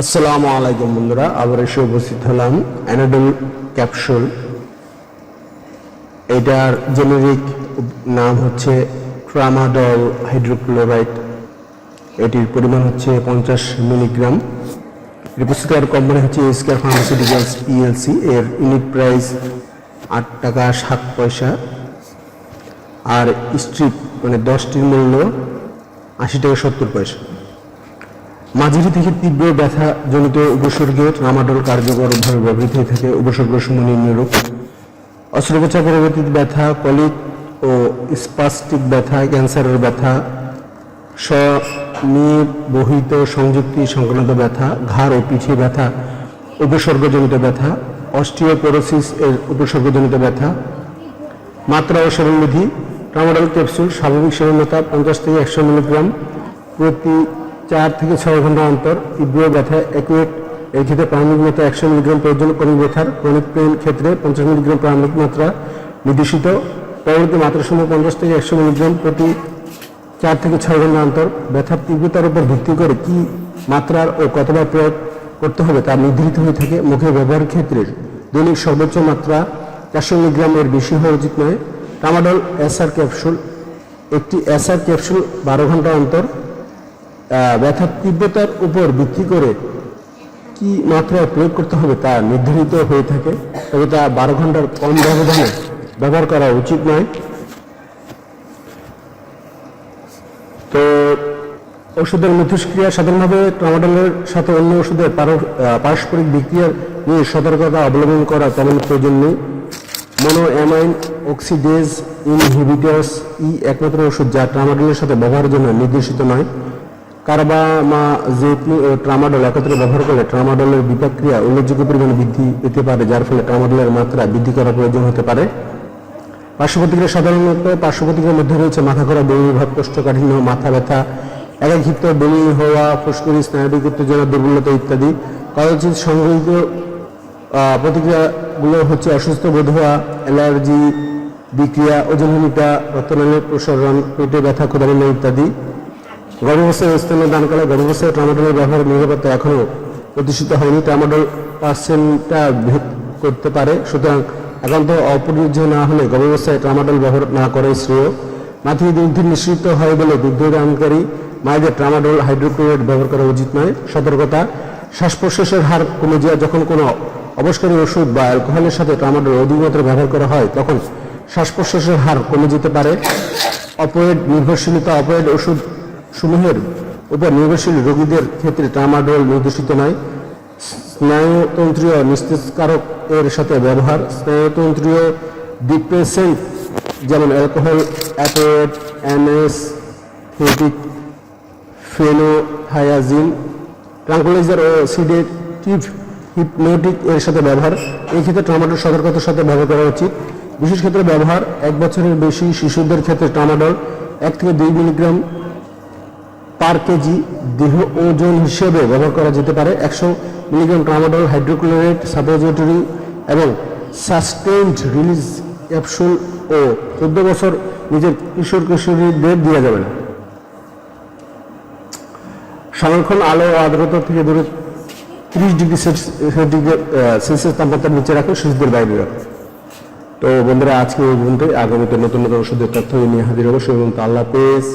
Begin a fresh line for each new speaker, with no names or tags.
আসসালামু আলাইকুম বন্ধুরা, আবার এসে উপস্থিত হলাম অ্যানাডল ক্যাপসুল এটার জেনেরিক নাম হচ্ছে ট্রামাডল হাইড্রোক্লোরাইড এটির পরিমাণ হচ্ছে পঞ্চাশ মিলিগ্রাম। রিপোজিটর কোম্পানি হচ্ছে এসকার ফার্মাসিউটিক্যালস পিএলসি এর ইউনিট প্রাইস আট টাকা সাত পয়সা। আর স্ট্রিপ মানে দশটির মূল্য আশি টাকা সত্তর পয়সা। মাঝারি থেকে তীব্র ব্যথা জনিত উপসর্গে ট্রামাডল কার্যকরভাবে ব্যবহৃত হয়ে থাকে উপসর্গ সমূহ নিম্নরূপ অস্ত্রোপচার পরবর্তী ব্যথা কলিক ও স্পাস্টিক ব্যথা, ক্যান্সারের ব্যথা স্বনিবহিত সংযুক্তি সংক্রান্ত ব্যথা, ঘাড় ও পিঠে ব্যথা, উপসর্গজনিত ব্যথা, অস্টিওপোরোসিস এর উপসর্গজনিত ব্যথা, মাত্রা ও সেবনবিধি ট্রামাডল ক্যাপসুল, স্বাভাবিক সেবনতা পঞ্চাশ থেকে একশো মিলিগ্রাম প্রতি চার থেকে ছয় ঘণ্টা অন্তর তীব্র ব্যথা একুয়েট ক্ষেত্রে প্রাণিক মাত্রা একশো মিলিগ্রাম প্রয়োজন ক্রমিক ব্যথার ক্রমিক পেন ক্ষেত্রে পঞ্চাশ মিলিগ্রাম প্রাণিক মাত্রা নির্দেশিত। পরবর্তী মাত্রা সময় পঞ্চাশ থেকে একশো মিলিগ্রাম প্রতি চার থেকে ছয় ঘণ্টা অন্তর ব্যথার তীব্রতার উপর ভিত্তি করে কি মাত্রার ও কতবার প্রয়োগ করতে হবে তা নির্ধারিত হয়ে থাকে। মুখে ব্যবহারের ক্ষেত্রে দৈনিক সর্বোচ্চ মাত্রা চারশো মিলিগ্রামের বেশি হওয়া উচিত নয়। টামাডল এসআর ক্যাপসুল, একটি এসআর ক্যাপসুল বারো ঘণ্টা অন্তর ব্যথার তীব্রতার উপর ভিত্তি করে কি মাত্রায় প্রয়োগ করতে হবে তা নির্ধারিত হয়ে থাকে তবে তা বারো ঘণ্টার কম ব্যবধানে ব্যবহার করা উচিত নয়। তো ওষুধের মিথস্ক্রিয়া সাধারণভাবে ট্রামাডলের সাথে অন্য ওষুধের পারস্পরিক বিক্রিয়া নিয়ে সতর্কতা অবলম্বন করা তেমন প্রয়োজন নেই। মনো অ্যামাইন অক্সিডেজ, ইনহিবিটর্স ই একমাত্র ওষুধ যা ট্রামাডলের সাথে ব্যবহারের জন্য নির্দেশিত নয়। কার্বামাজেপনি ও ট্রামাডল একত্রে ব্যবহার করলে ট্রামাডলের বিপাক্রিয়া উল্লেখযোগ্য পরিমাণে বৃদ্ধি পেতে পারে, যার ফলে ট্রামাডলের মাত্রা বৃদ্ধি করা প্রয়োজন হতে পারে। পার্শ্বপ্রতিক্রিয়া সাধারণত পার্শ্বপ্রতিক্রিয়ার মধ্যে রয়েছে মাথা ঘোরা, বমি, ভাব, কোষ্ঠকাঠিন্য, মাথা ব্যথা একাকিত্ব বমি হওয়া, ফুসকুড়ি স্নায়বিক উত্তেজনা দুর্বলতা ইত্যাদি। কদাচিৎ সংগৃহীত প্রতিক্রিয়াগুলো হচ্ছে অসুস্থ বোধ হওয়া, অ্যালার্জি, বিক্রিয়া, ওজনহীনতা, রক্তনালীর প্রসারণ, পেটে ব্যথা ক্ষুদারিন্য ইত্যাদি। গর্ভাবস্থায় স্তন্য দানকালে গর্ভাবস্থায় ট্রামাডলের ব্যবহারের নিরাপত্তা এখনও প্রতিষ্ঠিত হয়নি। ট্রামাডল পার্সেন্টটা ভেদ করতে পারে। সুতরাং একান্ত অপরিহার্য না হলে গর্ভাবস্থায় ট্রামাডল ব্যবহার না করে শ্রেয়। মাথি দুগ্ধ নিশ্চিত হয় বলে দুগ্ধদানকারী মায়েদের ট্রামাডল হাইড্রোক্লোরাইড ব্যবহার করা উচিত নয়। সতর্কতা, শ্বাস প্রশ্বাসের হার কমে যায়। যখন কোনো অবস্কারী ওষুধ বা অ্যালকোহলের সাথে ট্রামাডল অধিক মাত্রায় ব্যবহার করা হয়, তখন শ্বাস প্রশ্বাসের হার কমে যেতে পারে। অপয়েড, নির্ভরশীলতা, অপয়েড ওষুধ সমূহের উপর নির্ভরশীল রোগীদের ক্ষেত্রে ট্রামাডল নির্দেশিত নয়। স্নায়ুতন্ত্রীয় নিস্তেজকারক এর সাথে ব্যবহার। স্নায়ুতন্ত্রীয় ডিপ্রেসেন্ট যেমন অ্যালকোহল অ্যাপেড অ্যাপোয়েড অ্যানেস্থেটিক ফেনোথায়াজিন ট্রাঙ্কুলাইজার ও সিডেটিভ, হিপনোটিক এর সাথে ব্যবহার। এই ক্ষেত্রে ট্রামাডল সতর্কতার সাথে ব্যবহার করা উচিত। বিশেষ ক্ষেত্রে ব্যবহার, এক বছরের বেশি শিশুদের ক্ষেত্রে ট্রামাডল এক থেকে দুই মিলিগ্রাম পার কেজি দেহ ওজন হিসেবে ব্যবহার করা যেতে পারে। একশো মিলিগ্রাম ট্রামাডল হাইড্রোক্লোরাইড সাপোজিটরি এবং সাস্টেইনড রিলিজ ক্যাপসুল ও চোদ্দ বছর নিজের কিশোর কিশোরীদের দেওয়া যাবে না সংরক্ষণ আলো ও আর্দ্রতা থেকে দূরে ত্রিশ ডিগ্রি সেলসিয়াস তাপমাত্রার নিচে রাখুন, শিশুদের বাইরে রাখুন। তো বন্ধুরা, আজকে এই পর্যন্তই। আগামীতে নতুন নতুন ওষুধের তথ্য নিয়ে হাজির হব। পর্যন্ত আল্লাহ হাফেজ।